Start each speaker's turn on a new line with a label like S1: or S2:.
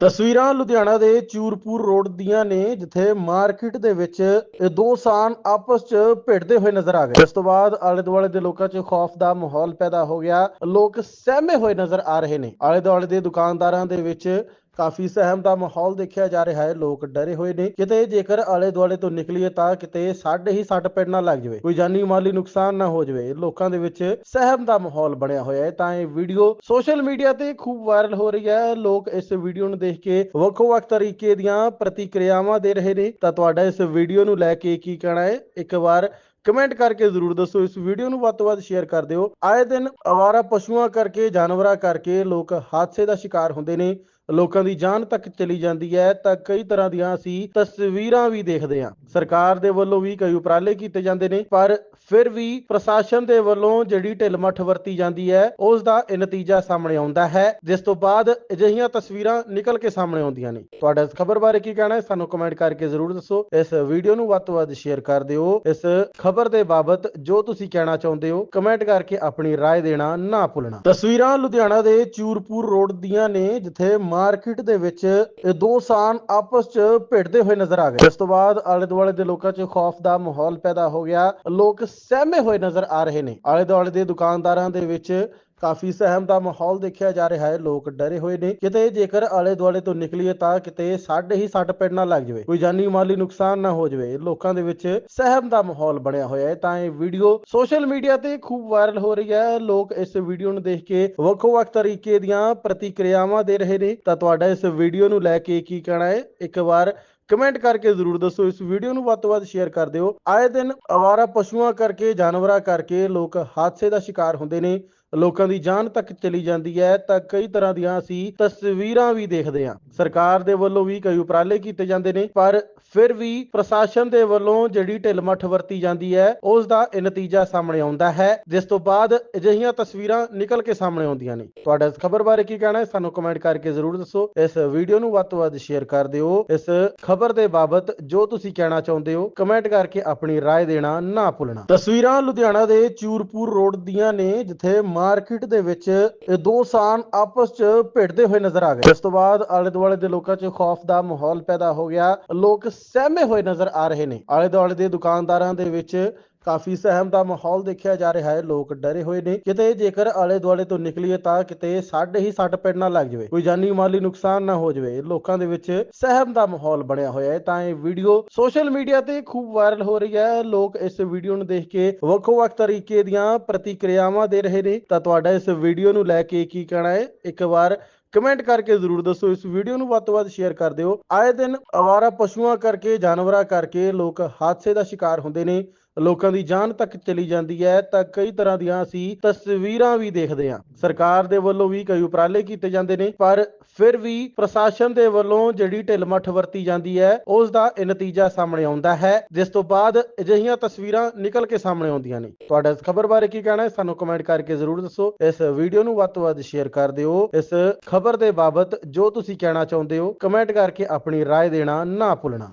S1: ਤਸਵੀਰਾਂ ਲੁਧਿਆਣਾ ਦੇ ਚੂਰਪੁਰ ਰੋਡ ਦੀਆਂ ਨੇ, ਜਿੱਥੇ ਮਾਰਕੀਟ ਦੇ ਵਿੱਚ ਇਹ ਦੋ ਸਾਨ ਆਪਸ 'ਚ ਭਿੜਦੇ ਹੋਏ ਨਜ਼ਰ ਆ ਗਏ। ਇਸ ਤੋਂ ਬਾਅਦ ਆਲੇ ਦੁਆਲੇ ਦੇ ਲੋਕਾਂ 'ਚ ਖੌਫ ਦਾ ਮਾਹੌਲ ਪੈਦਾ ਹੋ ਗਿਆ। ਲੋਕ ਸਹਿਮੇ ਹੋਏ ਨਜ਼ਰ ਆ ਰਹੇ ਨੇ। ਆਲੇ ਦੁਆਲੇ ਦੇ ਦੁਕਾਨਦਾਰਾਂ ਦੇ ਵਿੱਚ ਕਾਫੀ ਸਹਿਮ ਦਾ ਮਾਹੌਲ ਦੇਖਿਆ ਜਾ ਰਿਹਾ ਹੈ। ਲੋਕ ਡਰੇ ਹੋਏ ਨੇ। ਕਿਤੇ ਜੇਕਰ ਆਲੇ ਦੁਆਲੇ ਤੋਂ ਨਿਕਲੀਏ ਤਾਂ ਕਿਤੇ ਸਾਡੇ ਹੀ ਸੱਟ ਪੈਣ ਨਾ ਲੱਗ ਜਾਵੇ। ਕੋਈ ਜਾਨੀ ਮਾਲੀ ਨੁਕਸਾਨ ਨਾ ਹੋ ਜਾਵੇ। ਲੋਕਾਂ ਦੇ ਵਿੱਚ ਸਹਿਮ ਦਾ ਮਾਹੌਲ ਬਣਿਆ ਹੋਇਆ ਹੈ। ਤਾਂ ਇਹ ਵੀਡੀਓ ਸੋਸ਼ਲ ਮੀਡੀਆ ਤੇ ਖੂਬ ਵਾਇਰਲ ਹੋ ਰਹੀ ਹੈ। ਲੋਕ ਇਸ ਵੀਡੀਓ ਨੂੰ ਦੇਖ ਕੇ ਵੱਖੋ-ਵੱਖ ਤਰੀਕੇ ਦੀਆਂ ਪ੍ਰਤੀਕਿਰਿਆਵਾਂ ਦੇ ਰਹੇ ਨੇ। ਤਾਂ ਤੁਹਾਡਾ ਇਸ ਵੀਡੀਓ ਨੂੰ ਲੈ ਕੇ ਕੀ ਕਹਿਣਾ ਹੈ? ਇੱਕ ਵਾਰ ਕਮੈਂਟ ਕਰਕੇ ਜ਼ਰੂਰ ਦੱਸੋ, ਇਸ ਵੀਡੀਓ ਨੂੰ ਵੱਧ ਤੋਂ ਵੱਧ ਸ਼ੇਅਰ ਕਰ ਦਿਓ। ਆਏ ਦਿਨ ਅਵਾਰਾ ਪਸ਼ੂਆਂ ਕਰਕੇ, ਜਾਨਵਰਾਂ ਕਰਕੇ ਲੋਕ ਹਾਦਸੇ ਦਾ ਸ਼ਿਕਾਰ ਹੁੰਦੇ ਨੇ। ਲੋਕਾਂ ਦੀ ਜਾਨ ਤੱਕ ਚਲੀ ਜਾਂਦੀ ਹੈ, ਤਾਂ ਕਈ ਤਰ੍ਹਾਂ ਦੀਆਂ ਅਸੀਂ ਤਸਵੀਰਾਂ ਵੀ ਦੇਖਦੇ ਹਾਂ। ਸਰਕਾਰ ਦੇ ਵੱਲੋਂ ਵੀ ਕਈ ਉਪਰਾਲੇ ਕੀਤੇ ਜਾਂਦੇ ਨੇ, ਪਰ ਫਿਰ ਵੀ ਪ੍ਰਸ਼ਾਸਨ ਦੇ ਵੱਲੋਂ ਜਿਹੜੀ ਢਿੱਲਮੱਠ ਵਰਤੀ ਜਾਂਦੀ ਹੈ, ਉਸ ਦਾ ਇਹ ਨਤੀਜਾ ਸਾਹਮਣੇ ਆਉਂਦਾ ਹੈ। ਜਿਸ ਤੋਂ ਬਾਅਦ ਅਜਿਹੀਆਂ ਤਸਵੀਰਾਂ ਨਿਕਲ ਕੇ ਸਾਹਮਣੇ ਆਉਂਦੀਆਂ ਨੇ। ਤੁਹਾਡਾ ਇਸ ਖਬਰ ਬਾਰੇ ਕੀ ਕਹਿਣਾ ਹੈ, ਸਾਨੂੰ ਕਮੈਂਟ ਕਰਕੇ ਜ਼ਰੂਰ ਦੱਸੋ। ਇਸ ਵੀਡੀਓ ਨੂੰ ਵੱਧ ਤੋਂ ਵੱਧ ਸ਼ੇਅਰ ਕਰ ਦਿਓ। ਇਸ ਖਬਰ ਦੇ ਬਾਬਤ ਜੋ ਤੁਸੀਂ ਕਹਿਣਾ ਚਾਹੁੰਦੇ ਹੋ ਕਮੈਂਟ ਕਰਕੇ ਆਪਣੀ رائے ਦੇਣਾ ਨਾ ਭੁੱਲਣਾ ਤਸਵੀਰਾਂ ਲੁਧਿਆਣਾ ਦੇ ਚੂਰਪੁਰ ਰੋਡ ਦੀਆਂ ਨੇ ਜਿੱਥੇ ਮਾਰਕੀਟ ਦੇ ਵਿੱਚ ਇਹ ਦੋ ਸਾਨ ਆਪਸ 'ਚ ਭਿੜਦੇ ਹੋਏ ਨਜ਼ਰ ਆ ਗਏ ਇਸ ਤੋਂ ਬਾਅਦ ਆਲੇ ਦੁਆਲੇ ਦੇ ਲੋਕਾਂ 'ਚ ਖੌਫ ਦਾ ਮਾਹੌਲ ਪੈਦਾ ਹੋ ਗਿਆ ਲੋਕ ਸਹਿਮੇ ਹੋਏ ਨਜ਼ਰ ਆ ਰਹੇ ਨੇ ਆਲੇ ਦੁਆਲੇ ਦੇ ਦੁਕਾਨਦਾਰਾਂ ਦੇ ਵਿੱਚ ਕਾਫੀ ਸਹਿਮ ਦਾ ਮਾਹੌਲ ਦੇਖਿਆ ਜਾ ਰਿਹਾ ਹੈ, ਲੋਕ ਡਰੇ ਹੋਏ ਨੇ। ਕਿਤੇ ਜੇਕਰ ਆਲੇ ਦੁਆਲੇ ਤੋਂ ਨਿਕਲੀਏ ਤਾਂ ਕਿਤੇ ਸਾਡੇ ਹੀ ਸੱਟ ਪੈਣ ਨਾ ਲੱਗ ਜਾਵੇ। ਕੋਈ ਜਾਨੀ ਮਾਲੀ ਨੁਕਸਾਨ ਨਾ ਹੋ ਜਾਵੇ। ਲੋਕਾਂ ਦੇ ਵਿੱਚ ਸਹਿਮ ਦਾ ਮਾਹੌਲ ਬਣਿਆ ਹੋਇਆ ਹੈ। ਤਾਂ ਇਹ ਵੀਡੀਓ ਸੋਸ਼ਲ ਮੀਡੀਆ ਤੇ ਖੂਬ ਵਾਇਰਲ ਹੋ ਰਹੀ ਹੈ। ਲੋਕ ਇਸ ਵੀਡੀਓ ਨੂੰ ਦੇਖ ਕੇ ਵੱਖੋ-ਵੱਖ ਤਰੀਕੇ ਦੀਆਂ ਪ੍ਰਤੀਕਿਰਿਆਵਾਂ ਦੇ ਰਹੇ ਨੇ। ਤਾਂ ਤੁਹਾਡਾ ਇਸ ਵੀਡੀਓ ਨੂੰ ਲੈ ਕੇ ਕੀ ਕਹਿਣਾ ਹੈ? ਇੱਕ ਵਾਰ ਕਮੈਂਟ ਕਰਕੇ ਜ਼ਰੂਰ ਦੱਸੋ। ਇਸ ਵੀਡੀਓ ਨੂੰ ਵੱਧ ਤੋਂ ਵੱਧ ਸ਼ੇਅਰ ਕਰ ਦਿਓ। ਆਏ ਦਿਨ ਅਵਾਰਾ ਪਸ਼ੂਆਂ ਕਰਕੇ, ਜਾਨਵਰਾਂ ਕਰਕੇ ਲੋਕ ਹਾਦਸੇ ਦਾ ਸ਼ਿਕਾਰ ਹੁੰਦੇ ਨੇ। ਲੋਕਾਂ ਦੀ ਜਾਨ ਤੱਕ ਚਲੀ ਜਾਂਦੀ ਹੈ ਤਾਂ ਕਈ ਤਰ੍ਹਾਂ ਦੀਆਂ ਅਸੀਂ ਤਸਵੀਰਾਂ ਵੀ ਦੇਖਦੇ ਹਾਂ ਸਰਕਾਰ ਦੇ ਵੱਲੋਂ ਵੀ ਕਈ ਉਪਰਾਲੇ ਕੀਤੇ ਜਾਂਦੇ ਨੇ ਪਰ ਫਿਰ ਵੀ ਪ੍ਰਸ਼ਾਸਨ ਦੇ ਵੱਲੋਂ ਜਿਹੜੀ ਢਿੱਲਮੱਠ ਵਰਤੀ ਜਾਂਦੀ ਹੈ ਉਸ ਦਾ ਇਹ ਨਤੀਜਾ ਸਾਹਮਣੇ ਆਉਂਦਾ ਹੈ ਜਿਸ ਤੋਂ ਬਾਅਦ ਅਜਿਹੀਆਂ ਤਸਵੀਰਾਂ ਨਿਕਲ ਕੇ ਸਾਹਮਣੇ ਆਉਂਦੀਆਂ ਨੇ ਤੁਹਾਡਾ ਇਸ ਖਬਰ ਬਾਰੇ ਕੀ ਕਹਿਣਾ ਹੈ ਸਾਨੂੰ ਕਮੈਂਟ ਕਰਕੇ ਜ਼ਰੂਰ ਦੱਸੋ ਇਸ ਵੀਡੀਓ ਨੂੰ ਵੱਧ ਤੋਂ ਵੱਧ ਸ਼ੇਅਰ ਕਰ ਦਿਓ ਇਸ ਖਬਰ ਦੇ ਬਾਬਤ ਜੋ ਤੁਸੀਂ ਕਹਿਣਾ ਚਾਹੁੰਦੇ ਹੋ ਕਮੈਂਟ ਕਰਕੇ ਆਪਣੀ رائے ਦੇਣਾ ਨਾ ਭੁੱਲਣਾ ਤਸਵੀਰਾਂ ਲੁਧਿਆਣਾ ਦੇ ਚੂਰਪੁਰ ਰੋਡ ਦੀਆਂ ਨੇ ਜਿੱਥੇ ਮਾਰਕੀਟ ਦੇ ਵਿੱਚ ਇਹ ਦੋ ਸਾਨ ਆਪਸ 'ਚ ਭਿੜਦੇ ਹੋਏ ਨਜ਼ਰ ਆ ਗਏ। ਇਸ ਤੋਂ ਬਾਅਦ ਆਲੇ ਦੁਆਲੇ ਦੇ ਲੋਕਾਂ 'ਚ ਖੌਫ ਦਾ ਮਾਹੌਲ ਪੈਦਾ ਹੋ ਗਿਆ। ਲੋਕ ਸਹਿਮੇ ਹੋਏ ਨਜ਼ਰ ਆ ਰਹੇ ਨੇ। ਆਲੇ ਦੁਆਲੇ ਦੇ ਦੁਕਾਨਦਾਰਾਂ ਦੇ ਵਿੱਚ ਕਾਫੀ ਸਹਿਮ ਦਾ ਮਾਹੌਲ ਦੇਖਿਆ ਜਾ ਰਿਹਾ ਹੈ। ਲੋਕ ਡਰੇ ਹੋਏ ਨੇ। ਕਿਤੇ ਜੇਕਰ ਆਲੇ ਦੁਆਲੇ ਤੋਂ ਨਿਕਲੀਏ ਤਾਂ ਕਿਤੇ ਸਾਡੇ ਹੀ ਸੱਟ ਪੈਣ ਨਾ ਲੱਗ ਜਾਵੇ। ਕੋਈ ਜਾਨੀ ਮਾਲੀ ਨੁਕਸਾਨ ਨਾ ਹੋ ਜਾਵੇ। ਲੋਕਾਂ ਦੇ ਵਿੱਚ ਸਹਿਮ ਦਾ ਮਾਹੌਲ ਬਣਿਆ ਹੋਇਆ ਹੈ। ਤਾਂ ਇਹ ਵੀਡੀਓ ਸੋਸ਼ਲ ਮੀਡੀਆ ਤੇ ਖੂਬ ਵਾਇਰਲ ਹੋ ਰਹੀ ਹੈ। ਲੋਕ ਇਸ ਵੀਡੀਓ ਨੂੰ ਦੇਖ ਕੇ ਵੱਖੋ-ਵੱਖ ਤਰੀਕੇ ਦੀਆਂ ਪ੍ਰਤੀਕਿਰਿਆਵਾਂ ਦੇ ਰਹੇ ਨੇ। ਤਾਂ ਤੁਹਾਡਾ ਇਸ ਵੀਡੀਓ ਨੂੰ ਲੈ ਕੇ ਕੀ ਕਹਿਣਾ ਹੈ? ਇੱਕ ਵਾਰ ਕਮੈਂਟ ਕਰਕੇ ਜ਼ਰੂਰ ਦੱਸੋ। ਇਸ ਵੀਡੀਓ ਨੂੰ ਵੱਧ ਤੋਂ ਵੱਧ ਸ਼ੇਅਰ ਕਰ ਦਿਓ। ਆਏ ਦਿਨ ਅਵਾਰਾ ਪਸ਼ੂਆਂ ਕਰਕੇ, ਜਾਨਵਰਾਂ ਕਰਕੇ ਲੋਕ ਹਾਦਸੇ ਦਾ ਸ਼ਿਕਾਰ ਹੁੰਦੇ ਨੇ। ਲੋਕਾਂ ਦੀ ਜਾਨ ਤੱਕ ਚਲੀ ਜਾਂਦੀ ਹੈ ਤਾਂ ਕਈ ਤਰ੍ਹਾਂ ਦੀਆਂ ਅਸੀਂ ਤਸਵੀਰਾਂ ਵੀ ਦੇਖਦੇ ਹਾਂ ਸਰਕਾਰ ਦੇ ਵੱਲੋਂ ਵੀ ਕਈ ਉਪਰਾਲੇ ਕੀਤੇ ਜਾਂਦੇ ਨੇ ਪਰ ਫਿਰ ਵੀ ਪ੍ਰਸ਼ਾਸਨ ਦੇ ਵੱਲੋਂ ਜਿਹੜੀ ਢਿੱਲਮੱਠ ਵਰਤੀ ਜਾਂਦੀ ਹੈ ਉਸ ਦਾ ਇਹ ਨਤੀਜਾ ਸਾਹਮਣੇ ਆਉਂਦਾ ਹੈ ਜਿਸ ਤੋਂ ਬਾਅਦ ਅਜਿਹੀਆਂ ਤਸਵੀਰਾਂ ਨਿਕਲ ਕੇ ਸਾਹਮਣੇ ਆਉਂਦੀਆਂ ਨੇ ਤੁਹਾਡਾ ਇਸ ਖਬਰ ਬਾਰੇ ਕੀ ਕਹਿਣਾ ਹੈ ਸਾਨੂੰ ਕਮੈਂਟ ਕਰਕੇ ਜ਼ਰੂਰ ਦੱਸੋ ਇਸ ਵੀਡੀਓ ਨੂੰ ਵੱਧ ਤੋਂ ਵੱਧ ਸ਼ੇਅਰ ਕਰ ਦਿਓ ਇਸ ਖਬਰ ਦੇ ਬਾਬਤ ਜੋ ਤੁਸੀਂ ਕਹਿਣਾ ਚਾਹੁੰਦੇ ਹੋ ਕਮੈਂਟ ਕਰਕੇ ਆਪਣੀ رائے ਦੇਣਾ ਨਾ ਭੁੱਲਣਾ